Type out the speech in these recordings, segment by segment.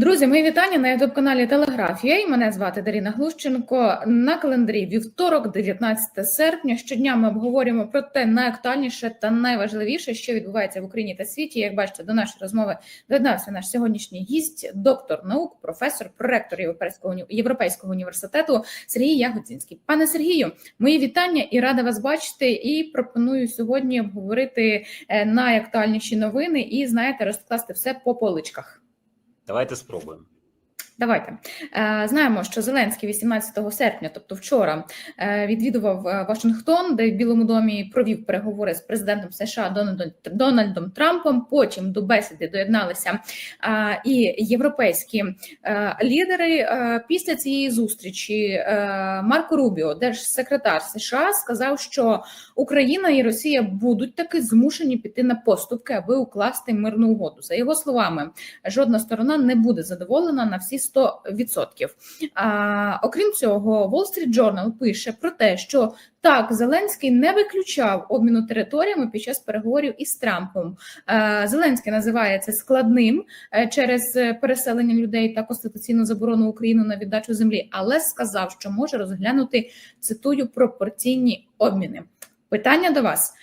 Друзі, мої вітання на youtube каналі Телеграфія. Мене звати Даріна Глущенко. На календарі вівторок, 19 серпня. Щодня ми обговорюємо про те найактуальніше та найважливіше, що відбувається в Україні та світі. Як бачите, до нашої розмови доєднався наш сьогоднішній гість, доктор наук, професор, проректор Європейського Європейського університету Сергій Ягодзінський. Пане Сергію, мої вітання і рада вас бачити. І пропоную сьогодні обговорити е, найактуальніші новини і знаєте, розкласти все по поличках. Давайте спробуємо. Давайте Е, знаємо, що Зеленський 18 серпня, тобто вчора, е, відвідував е, Вашингтон, де в Білому домі провів переговори з президентом США Дональдом, Трампом. Потім до бесіди доєдналися і європейські лідери. Після цієї зустрічі Марко Рубіо, держсекретар США, сказав, що Україна і Росія будуть таки змушені піти на поступки, аби укласти мирну угоду. За його словами, жодна сторона не буде задоволена на всі 100%. А, окрім цього, Wall Street Journal пише про те, що так Зеленський не виключав обміну територіями під час переговорів із Трампом. Зеленський називає це складним е, через переселення людей та конституційну заборону України на віддачу землі, але сказав, що може розглянути цитую пропорційні обміни. Питання до вас.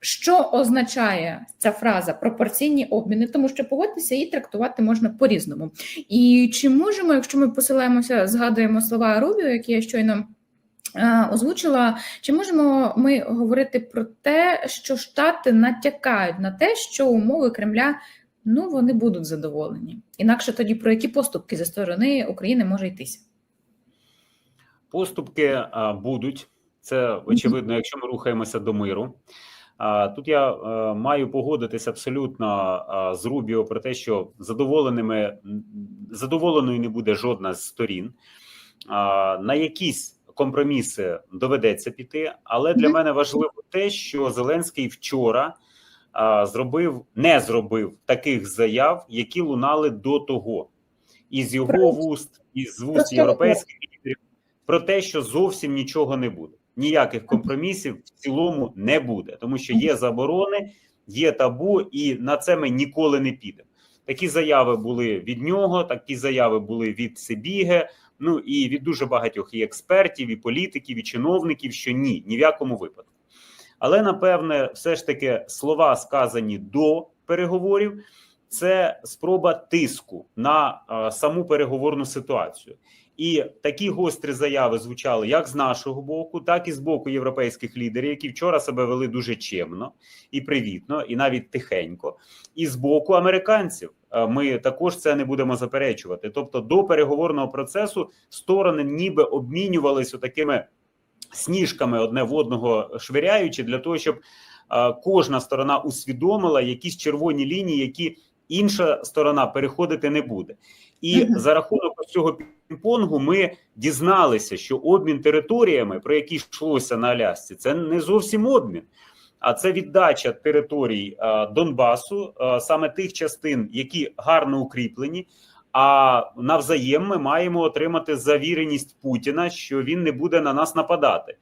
Що означає ця фраза пропорційні обміни? Тому що погодьтеся, її трактувати можна по-різному. І чи можемо, якщо ми посилаємося, згадуємо слова Рубіо, які я щойно озвучила, чи можемо ми говорити про те, що Штати натякають на те, що умови Кремля ну вони будуть задоволені? Інакше тоді про які поступки зі сторони України може йтися? Поступки будуть. Це очевидно, якщо ми рухаємося до миру. Тут я маю погодитися абсолютно з Рубіо про те, що задоволеними задоволеною не буде жодна з сторін. На якісь компроміси доведеться піти, але для мене важливо те, що Зеленський вчора зробив, не зробив таких заяв, які лунали до того, із його вуст, із вуст європейських лідерів, про те, що зовсім нічого не буде. Ніяких компромісів в цілому не буде, тому що є заборони, є табу, і на це ми ніколи не підемо. Такі заяви були від нього, такі заяви були від Сибіге. Ну і від дуже багатьох і експертів, і політиків, і чиновників, що ні, ні в якому випадку. Але напевне, все ж таки, слова сказані до переговорів, це спроба тиску на саму переговорну ситуацію. І такі гострі заяви звучали як з нашого боку, так і з боку європейських лідерів, які вчора себе вели дуже чемно і привітно, і навіть тихенько, і з боку американців. Е, Ми також це не будемо заперечувати. Тобто, до переговорного процесу сторони ніби обмінювалися такими сніжками одне в одного швиряючи, для того, щоб е, кожна сторона усвідомила якісь червоні лінії, які інша сторона переходити не буде. І за рахунок цього пінг-понгу ми дізналися, що обмін територіями, про які йшлося на Алясці, це не зовсім обмін. А це віддача територій е, Донбасу, е, саме тих частин, які гарно укріплені. А навзаєм ми маємо отримати завіреність Путіна, що він не буде на нас нападати.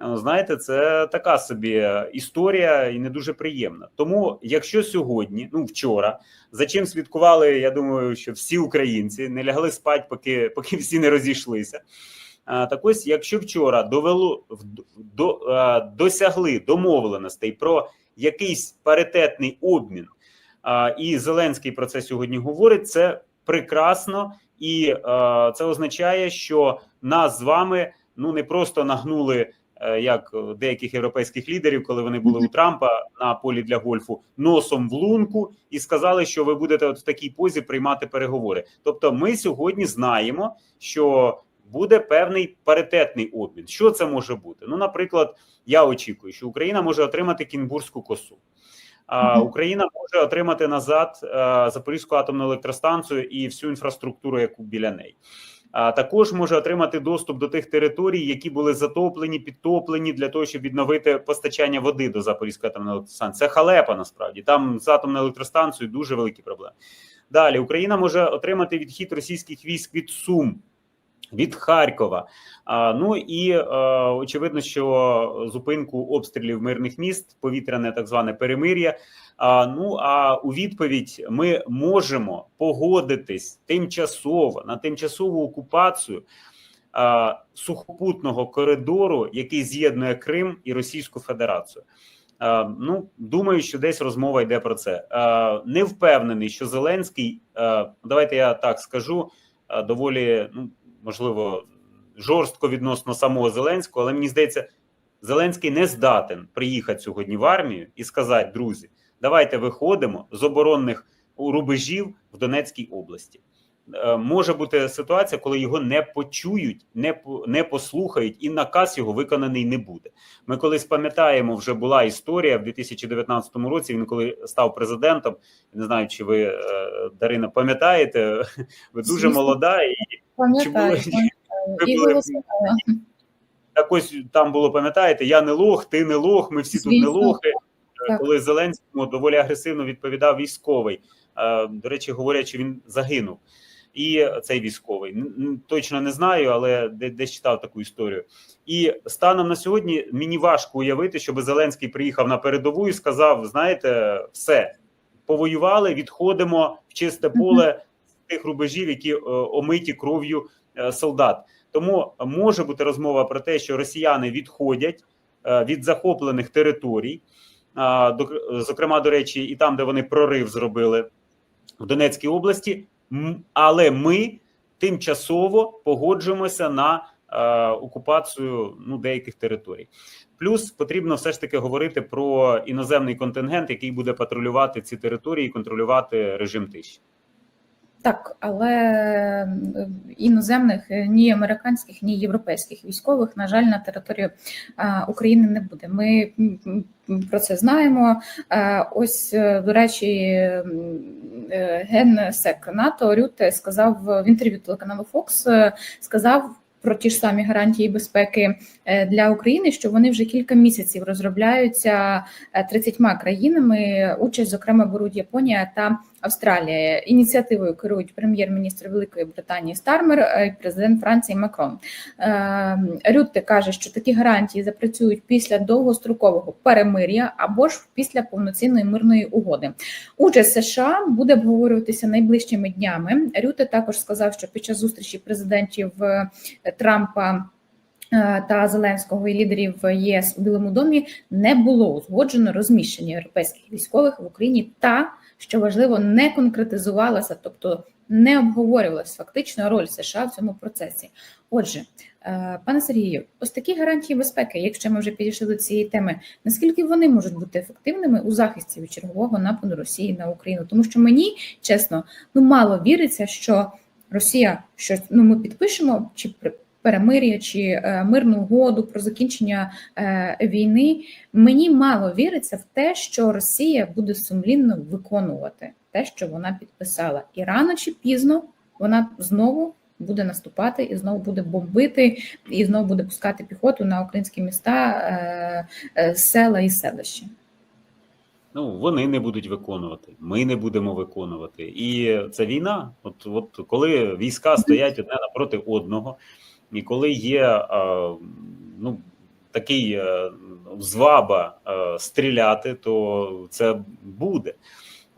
Е, Знаєте, це така собі історія і не дуже приємна. Тому, якщо сьогодні, ну вчора, за чим слідкували, я думаю, що всі українці не лягли спати, поки поки всі не розійшлися. Так ось, якщо вчора довело до, досягли домовленостей про якийсь паритетний обмін, і Зеленський про це сьогодні говорить, це прекрасно, і це означає, що нас з вами ну не просто нагнули. Е, Як деяких європейських лідерів, коли вони були у Трампа на полі для гольфу, носом в лунку і сказали, що ви будете от в такій позі приймати переговори. Тобто, ми сьогодні знаємо, що буде певний паритетний обмін. Що це може бути? Ну, наприклад, я очікую, що Україна може отримати Кінбурзьку косу. А Україна може отримати назад а, Запорізьку атомну електростанцію і всю інфраструктуру, яку біля неї. А також може отримати доступ до тих територій, які були затоплені, підтоплені для того, щоб відновити постачання води до Запорізької атомної електростанції. Це халепа насправді. Там з атомною електростанцією дуже великі проблеми. Далі Україна може отримати відхід російських військ від Сум від Харкова. А, ну і е, очевидно, що зупинку обстрілів мирних міст, повітряне так зване перемир'я. А, ну а у відповідь ми можемо погодитись тимчасово на тимчасову окупацію а, сухопутного коридору, який з'єднує Крим і Російську Федерацію. А, ну, думаю, що десь розмова йде про це. А, не впевнений, що Зеленський, а, давайте я так скажу, а, доволі ну можливо жорстко відносно самого Зеленського, але мені здається, Зеленський не здатен приїхати сьогодні в армію і сказати: друзі, давайте виходимо з оборонних рубежів в Донецькій області. Е, Може бути ситуація, коли його не почують, не не послухають, і наказ його виконаний не буде. Ми колись пам'ятаємо, вже була історія в 2019 році. Він коли став президентом. Не знаю, чи ви е, Дарина пам'ятаєте? Ви дуже молода, і Пам'ятаю. І голосувала. так ось там було, пам'ятаєте, я не лох, ти не лох, ми всі тут не лохи. Е, Так. Коли Зеленському доволі агресивно відповідав військовий. Е, До речі, говорять, що він загинув. І цей військовий точно не знаю, але десь читав таку історію. І станом на сьогодні мені важко уявити, щоб Зеленський приїхав на передову і сказав: знаєте, все повоювали, відходимо в чисте поле тих рубежів, які е, омиті кров'ю е, солдат. Тому може бути розмова про те, що росіяни відходять е, від захоплених територій, зокрема, до речі, і там, де вони прорив зробили в Донецькій області. Але ми тимчасово погоджуємося на окупацію ну, деяких територій. Плюс потрібно все ж таки говорити про іноземний контингент, який буде патрулювати ці території і контролювати режим тиші. Так, але іноземних е, ні американських, ні європейських військових, на жаль, на територію України не буде. Ми про це знаємо. Ось, е, до речі, е, генсек НАТО Рюте сказав в інтерв'ю телеканалу Fox, сказав. Про ті ж самі гарантії безпеки для України, що вони вже кілька місяців розробляються е, 30 країнами. Участь, зокрема, беруть Японія та Австралія. Ініціативою керують прем'єр-міністр Великої Британії Стармер е, і президент Франції Макрон. Е, Рютте каже, що такі гарантії запрацюють після довгострокового перемир'я або ж після повноцінної мирної угоди. Участь США буде обговорюватися найближчими днями. Рютте також сказав, що під час зустрічі президентів е, Трампа. Та Зеленського і лідерів ЄС у Білому домі не було узгоджено розміщення європейських військових в Україні та що важливо, не конкретизувалася, тобто не обговорювалася фактично роль США в цьому процесі. Отже, е, пане Сергію, ось такі гарантії безпеки, якщо ми вже підійшли до цієї теми, наскільки вони можуть бути ефективними у захисті від чергового нападу Росії на Україну? Тому що мені чесно, ну мало віриться, що Росія щось ну ми підпишемо чи перемир'я чи е, мирну угоду про закінчення е, війни. Мені мало віриться в те, що Росія буде сумлінно виконувати те, що вона підписала, і рано чи пізно вона знову буде наступати і знову буде бомбити, і знову буде пускати піхоту на українські міста, е, села і селища. Ну вони не будуть виконувати. Ми не будемо виконувати. І це війна. От, от коли війська стоять одне напроти одного, і коли є е, ну такий е, зваба е, стріляти, то це буде.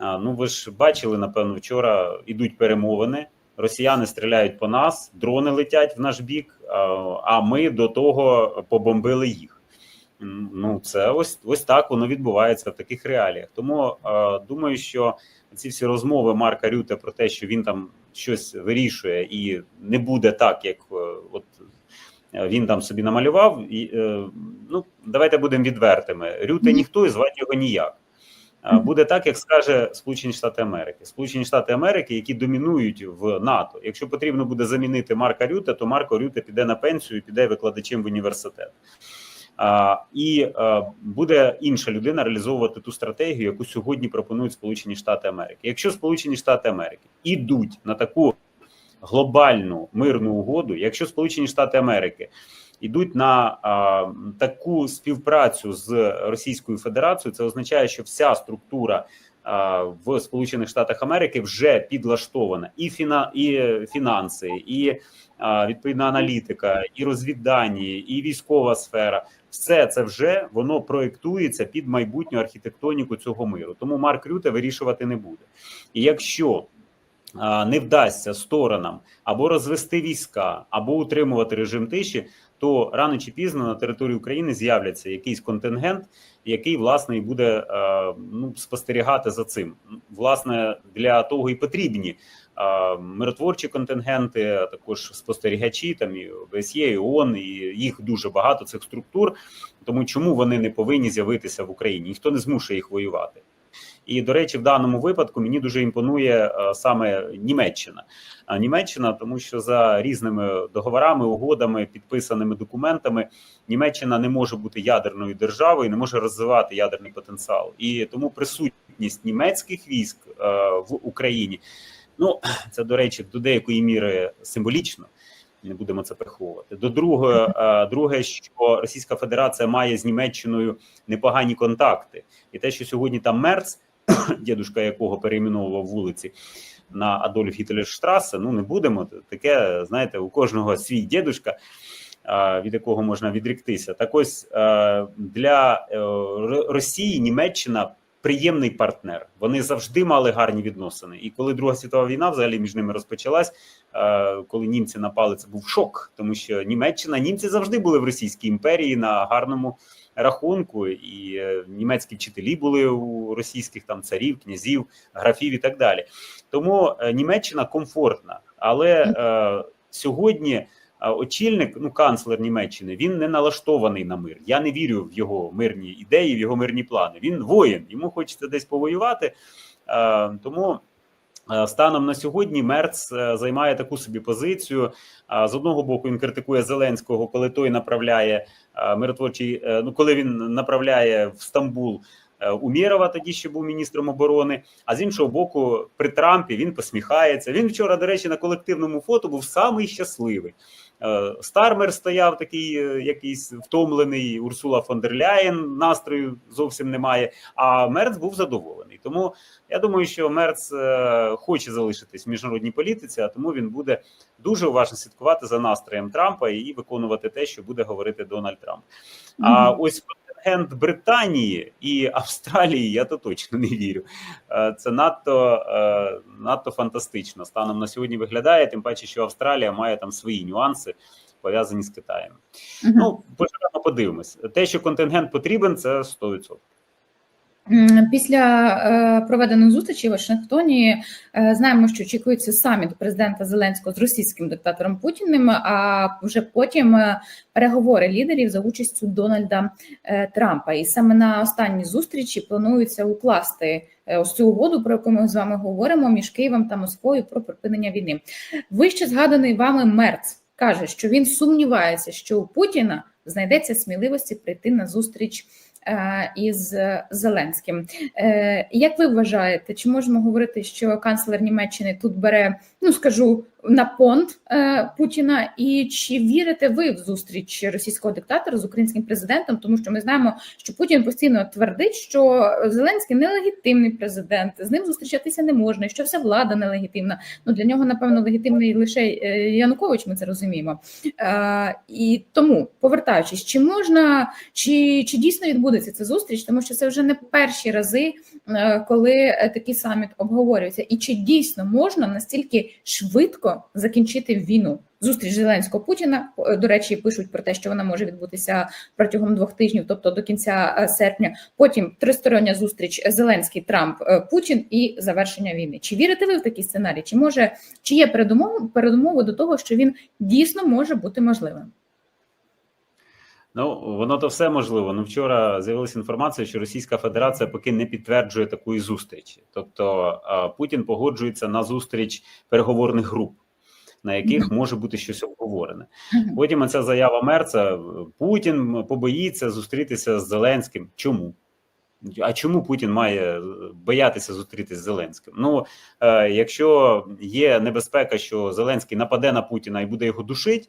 Ну ви ж бачили, напевно, вчора ідуть перемовини. Росіяни стріляють по нас, дрони летять в наш бік, а ми до того побомбили їх. Ну, це ось ось так воно відбувається в таких реаліях. Тому е, думаю, що ці всі розмови Марка Рюте про те, що він там щось вирішує, і не буде так, як е, от е, він там собі намалював. І, е, ну, давайте будемо відвертими. Рюте ніхто і звати його ніяк. Буде так, як скаже Сполучені Штати Америки. Сполучені Штати Америки, які домінують в НАТО. Якщо потрібно буде замінити Марка Рюте, то Марко Рюте піде на пенсію і піде викладачем в університет. І буде інша людина реалізовувати ту стратегію, яку сьогодні пропонують Сполучені Штати Америки. Якщо Сполучені Штати Америки ідуть на таку глобальну мирну угоду, якщо Сполучені Штати Америки ідуть на а, таку співпрацю з Російською Федерацією, це означає, що вся структура в Сполучених Штатах Америки вже підлаштована і фіна, і фінанси, і відповідна аналітика, і розвіддані, і військова сфера. Все це вже воно проєктується під майбутню архітектоніку цього миру. Тому Марк Рюте вирішувати не буде. І якщо не вдасться сторонам або розвести війська, або утримувати режим тиші, то рано чи пізно на території України з'являться якийсь контингент, який власне і буде е, ну, спостерігати за цим. Власне, для того і потрібні миротворчі контингенти, а також спостерігачі, там і ОБСЄ, і ООН, і їх дуже багато цих структур. Тому чому вони не повинні з'явитися в Україні? Ніхто не змушує їх воювати. І до речі, в даному випадку мені дуже імпонує саме Німеччина. А Німеччина, тому що за різними договорами, угодами, підписаними документами, Німеччина не може бути ядерною державою, не може розвивати ядерний потенціал. І тому присутність німецьких військ в Україні, ну це до речі, до деякої міри символічно. Не будемо це приховувати. До другого, друге, що Російська Федерація має з Німеччиною непогані контакти, і те, що сьогодні там Мерц, дідушка якого перейменовував вулиці на Адольф Гітлерштрасе, ну не будемо. Таке, знаєте, у кожного свій дідушка, від якого можна відріктися. Так ось е, для е, Росії Німеччина. Приємний партнер. Вони завжди мали гарні відносини. І коли Друга світова війна взагалі між ними розпочалась, е, коли німці напали, це був шок, тому що Німеччина, німці завжди були в Російській імперії на гарному рахунку, і е, німецькі вчителі були у російських там царів, князів, графів і так далі. Тому е, Німеччина комфортна, але сьогодні. Очільник, ну канцлер Німеччини, він не налаштований на мир. Я не вірю в його мирні ідеї, в його мирні плани. Він воїн, йому хочеться десь повоювати. Тому станом на сьогодні Мерц займає таку собі позицію. З одного боку він критикує Зеленського, коли той направляє миротворчий. Ну коли він направляє в Стамбул. Умєрова тоді ще був міністром оборони. А з іншого боку, при Трампі він посміхається. Він вчора, до речі, на колективному фото був самий щасливий. Стармер стояв такий, якийсь втомлений. Урсула фон дер Ляєн настрою зовсім немає. А Мерц був задоволений. Тому я думаю, що Мерц хоче залишитись в міжнародній політиці, а тому він буде дуже уважно слідкувати за настроєм Трампа і виконувати те, що буде говорити Дональд Трамп. Mm -hmm. А ось контингент Британії і Австралії я то точно не вірю. Це надто надто фантастично станом на сьогодні виглядає. Тим паче, що Австралія має там свої нюанси пов'язані з Китаєм. Uh -huh. Ну поживемо, подивимось. Те, що контингент потрібен, це 100%. Після е, проведених зустрічей в Вашингтоні е, знаємо, що очікується саміт президента Зеленського з російським диктатором Путіним. А вже потім е, переговори лідерів за участю Дональда Трампа. І саме на останній зустрічі планується укласти ось цю угоду, про яку ми з вами говоримо між Києвом та Москвою про припинення війни. Вище згаданий вами Мерц каже, що він сумнівається, що у Путіна знайдеться сміливості прийти на зустріч. Із Зеленським, як ви вважаєте, чи можемо говорити, що канцлер Німеччини тут бере, ну скажу, на понт Путіна, і чи вірите ви в зустріч російського диктатора з українським президентом? Тому що ми знаємо, що Путін постійно твердить, що Зеленський нелегітимний президент, з ним зустрічатися не можна, і що вся влада нелегітимна. Ну для нього напевно легітимний лише Янукович. Ми це розуміємо. І тому повертаючись, чи можна, чи, чи дійсно відбудеться ця зустріч, тому що це вже не перші рази, коли такий саміт обговорюється, і чи дійсно можна настільки швидко закінчити війну. Зустріч Зеленського Путіна до речі, пишуть про те, що вона може відбутися протягом двох тижнів, тобто до кінця серпня. Потім тристороння зустріч Зеленський, Трамп, Путін і завершення війни. Чи вірите ви в такий сценарій? Чи може чи є передумови передумови до того, що він дійсно може бути можливим? Ну, воно то все можливо. Ну, вчора з'явилася інформація, що Російська Федерація поки не підтверджує такої зустрічі. Тобто Путін погоджується на зустріч переговорних груп, на яких може бути щось обговорене. Потім ця заява Мерца: Путін побоїться зустрітися з Зеленським. Чому? А чому Путін має боятися зустрітися з Зеленським? Ну, е, якщо є небезпека, що Зеленський нападе на Путіна і буде його душити.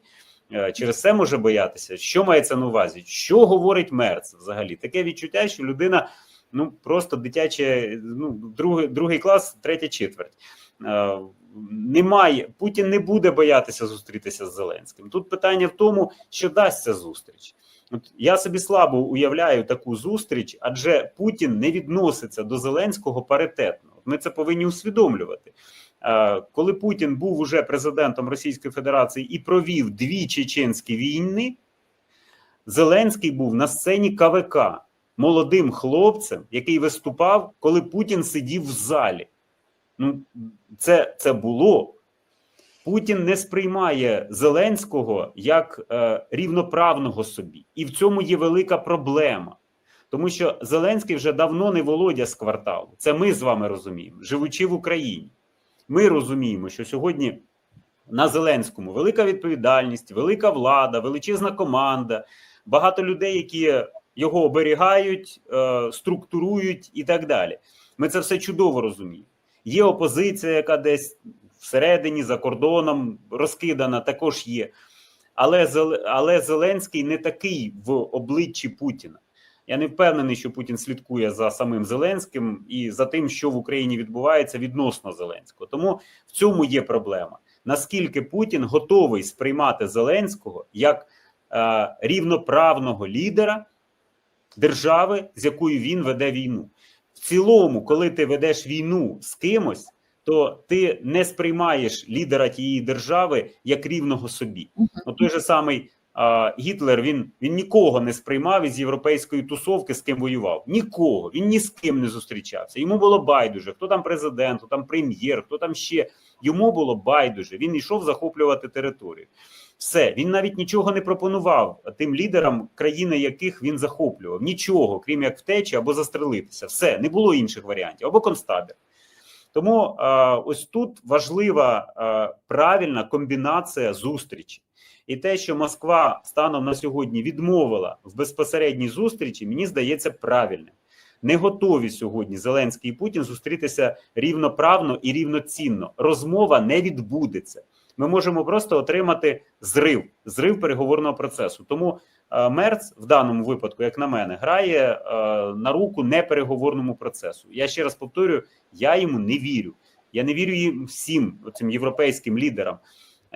Через це може боятися, що мається на увазі, що говорить Мерц взагалі? Таке відчуття, що людина ну просто дитяче, ну другий, другий клас, третя четверть. Е, Немає Путін не буде боятися зустрітися з Зеленським. Тут питання в тому, що дасть ця зустріч. От я собі слабо уявляю таку зустріч, адже Путін не відноситься до Зеленського паритетно. Ми це повинні усвідомлювати. Е, Коли Путін був уже президентом Російської Федерації і провів дві чеченські війни, Зеленський був на сцені КВК молодим хлопцем, який виступав, коли Путін сидів в залі. Ну, це, це було. Путін не сприймає Зеленського як е, рівноправного собі, і в цьому є велика проблема. Тому що Зеленський вже давно не володя з кварталу. Це ми з вами розуміємо, живучи в Україні. Ми розуміємо, що сьогодні на Зеленському велика відповідальність, велика влада, величезна команда, багато людей, які його оберігають, е, структурують і так далі. Ми це все чудово розуміємо. Є опозиція, яка десь всередині, за кордоном розкидана, також є. Але, але Зеленський не такий в обличчі Путіна. Я не впевнений, що Путін слідкує за самим Зеленським і за тим, що в Україні відбувається відносно Зеленського. Тому в цьому є проблема. Наскільки Путін готовий сприймати Зеленського як е, рівноправного лідера держави, з якою він веде війну. В цілому, коли ти ведеш війну з кимось, то ти не сприймаєш лідера тієї держави як рівного собі. От той же самий а, Гітлер він, він нікого не сприймав із європейської тусовки, з ким воював. Нікого. Він ні з ким не зустрічався. Йому було байдуже, хто там президент, хто там прем'єр, хто там ще. Йому було байдуже. Він йшов захоплювати територію. Все, він навіть нічого не пропонував тим лідерам, країни яких він захоплював. Нічого, крім як втечі або застрелитися. Все, не було інших варіантів, або концтабір. Тому е, ось тут важлива е, правильна комбінація зустрічі. І те, що Москва станом на сьогодні відмовила в безпосередній зустрічі, мені здається правильним. Не готові сьогодні Зеленський і Путін зустрітися рівноправно і рівноцінно. Розмова не відбудеться. Ми можемо просто отримати зрив, зрив переговорного процесу. Тому е, Мерц в даному випадку, як на мене, грає е, на руку непереговорному процесу. Я ще раз повторюю: я йому не вірю. Я не вірю їм всім цим європейським лідерам.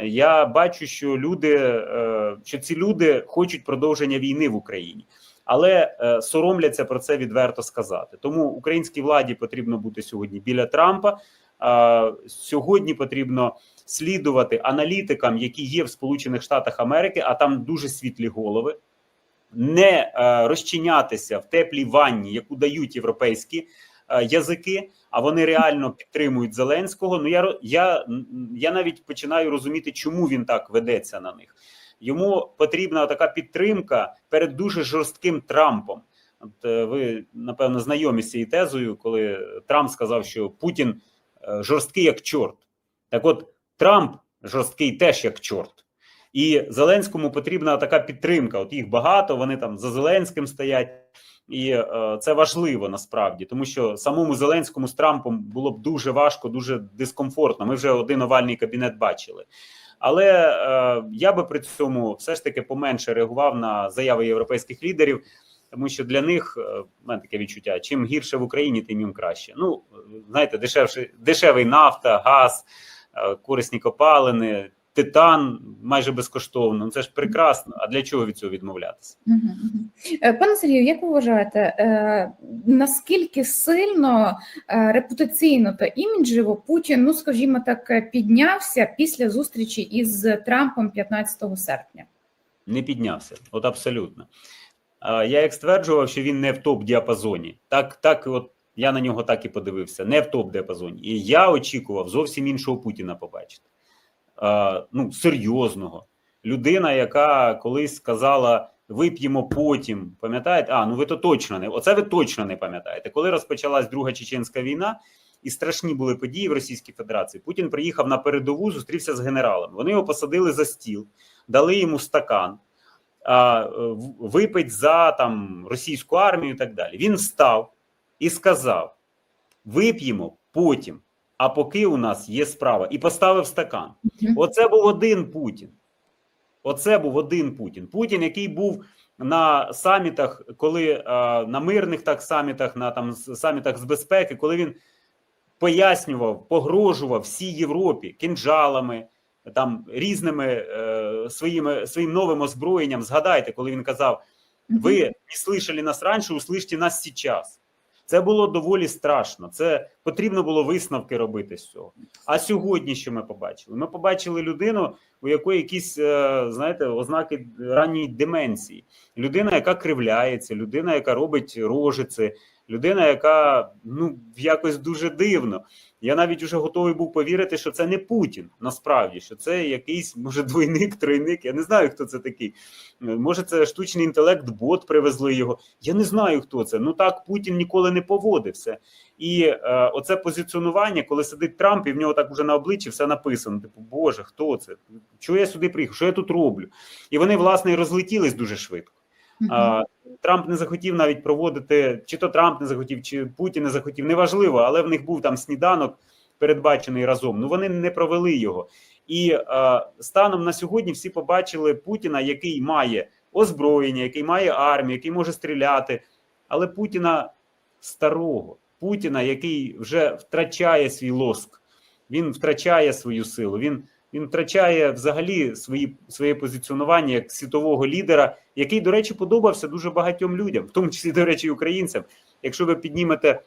Я бачу, що люди, е, що ці люди хочуть продовження війни в Україні, але соромляться про це відверто сказати. Тому українській владі потрібно бути сьогодні біля Трампа. Сьогодні потрібно слідувати аналітикам, які є в Сполучених Штатах Америки, а там дуже світлі голови, не е, розчинятися в теплій ванні, яку дають європейські е, язики. А вони реально підтримують Зеленського. Ну я я, я навіть починаю розуміти, чому він так ведеться на них. Йому потрібна така підтримка перед дуже жорстким Трампом. От е, ви напевно знайомі з цією тезою, коли Трамп сказав, що Путін жорсткий як чорт. Так, от Трамп жорсткий теж як чорт. І Зеленському потрібна така підтримка. От їх багато, вони там за Зеленським стоять. І е, це важливо насправді, тому що самому Зеленському з Трампом було б дуже важко, дуже дискомфортно. Ми вже один овальний кабінет бачили. Але е, я би при цьому все ж таки поменше реагував на заяви європейських лідерів, тому що для них е, мене таке відчуття: чим гірше в Україні, тим їм краще. Ну знаєте, дешевше, дешевий нафта, газ, е, корисні копалини, титан майже безкоштовно. Ну це ж прекрасно. А для чого від цього відмовлятися? Е, Пане Сергію, як ви вважаєте, наскільки сильно репутаційно та іміджево Путін, ну скажімо так, піднявся після зустрічі із Трампом 15 серпня? не піднявся. От абсолютно. Я як стверджував, що він не в топ-діапазоні. Так, так, от я на нього так і подивився, не в топ-діапазоні. І я очікував зовсім іншого Путіна побачити. Ну, серйозного. Людина, яка колись сказала: вип'ємо потім. Пам'ятаєте? А, ну ви то точно не оце ви точно не пам'ятаєте. Коли розпочалась Друга Чеченська війна, і страшні були події в Російській Федерації. Путін приїхав на передову, зустрівся з генералами. Вони його посадили за стіл, дали йому стакан, випить за там російську армію і так далі. Він встав і сказав: вип'ємо потім, а поки у нас є справа, і поставив стакан. Оце був один Путін. Оце був один Путін. Путін, який був на самітах, коли е, на мирних так самітах, на там самітах з безпеки, коли він пояснював, погрожував всій Європі кинджалами, там різними е, своїми своїм новим озброєнням. Згадайте, коли він казав: ви не слышали нас раніше, услышьте нас сейчас. Це було доволі страшно. Це потрібно було висновки робити з цього. А сьогодні що ми побачили? Ми побачили людину, у якої якісь, е, знаєте, ознаки ранньої деменції. Людина, яка кривляється, людина, яка робить рожиці, людина, яка ну якось дуже дивно. Я навіть уже готовий був повірити, що це не Путін насправді, що це якийсь може двойник, тройник. Я не знаю, хто це такий. Може, це штучний інтелект, бот привезли його. Я не знаю, хто це. Ну так Путін ніколи не поводився. І е, оце позиціонування, коли сидить Трамп, і в нього так уже на обличчі все написано: типу, Боже, хто це? Чого я сюди приїхав? Що я тут роблю? І вони, власне, і розлетілись дуже швидко. А, Трамп не захотів навіть проводити, чи то Трамп не захотів, чи Путін не захотів, неважливо, але в них був там сніданок передбачений разом. Ну вони не провели його. І е, станом на сьогодні всі побачили Путіна, який має озброєння, який має армію, який може стріляти, але Путіна старого, Путіна, який вже втрачає свій лоск, він втрачає свою силу. Він він втрачає взагалі свої своє позиціонування як світового лідера, який, до речі, подобався дуже багатьом людям, в тому числі, до речі, українцям. Якщо ви піднімете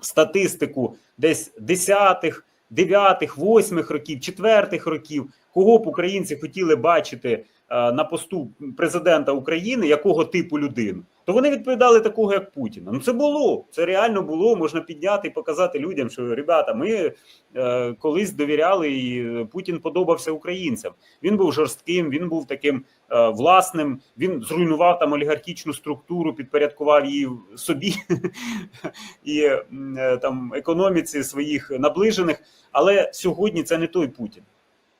статистику десь десятих, дев'ятих, восьмих років, четвертих років, кого б українці хотіли бачити на посту президента України, якого типу людину, то вони відповідали такого, як Путіна. Ну це було, це реально було. Можна підняти і показати людям, що ребята, ми е, колись довіряли, і Путін подобався українцям. Він був жорстким, він був таким е, власним. Він зруйнував там олігархічну структуру, підпорядкував її собі і е, там економіці своїх наближених. Але сьогодні це не той Путін,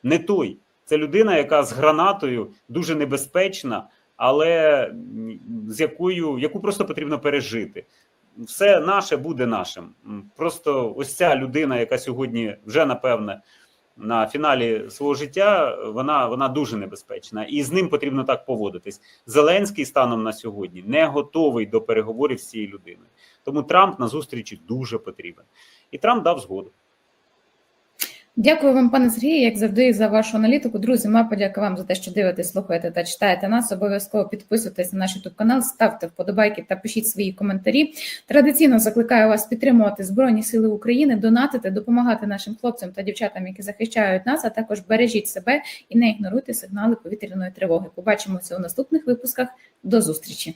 не той. Це людина, яка з гранатою дуже небезпечна, але з якою яку просто потрібно пережити. Все наше буде нашим. Просто ось ця людина, яка сьогодні вже напевне на фіналі свого життя, вона, вона дуже небезпечна, і з ним потрібно так поводитись. Зеленський станом на сьогодні не готовий до переговорів з цією людиною. Тому Трамп на зустрічі дуже потрібен. І Трамп дав згоду. Дякую вам, пане Сергію, як завжди, за вашу аналітику. Друзі, моя подяка вам за те, що дивитесь, слухаєте та читаєте нас. Обов'язково підписуйтесь на наш youtube канал, ставте вподобайки та пишіть свої коментарі. Традиційно закликаю вас підтримувати Збройні Сили України, донатити, допомагати нашим хлопцям та дівчатам, які захищають нас, а також бережіть себе і не ігноруйте сигнали повітряної тривоги. Побачимося у наступних випусках. До зустрічі.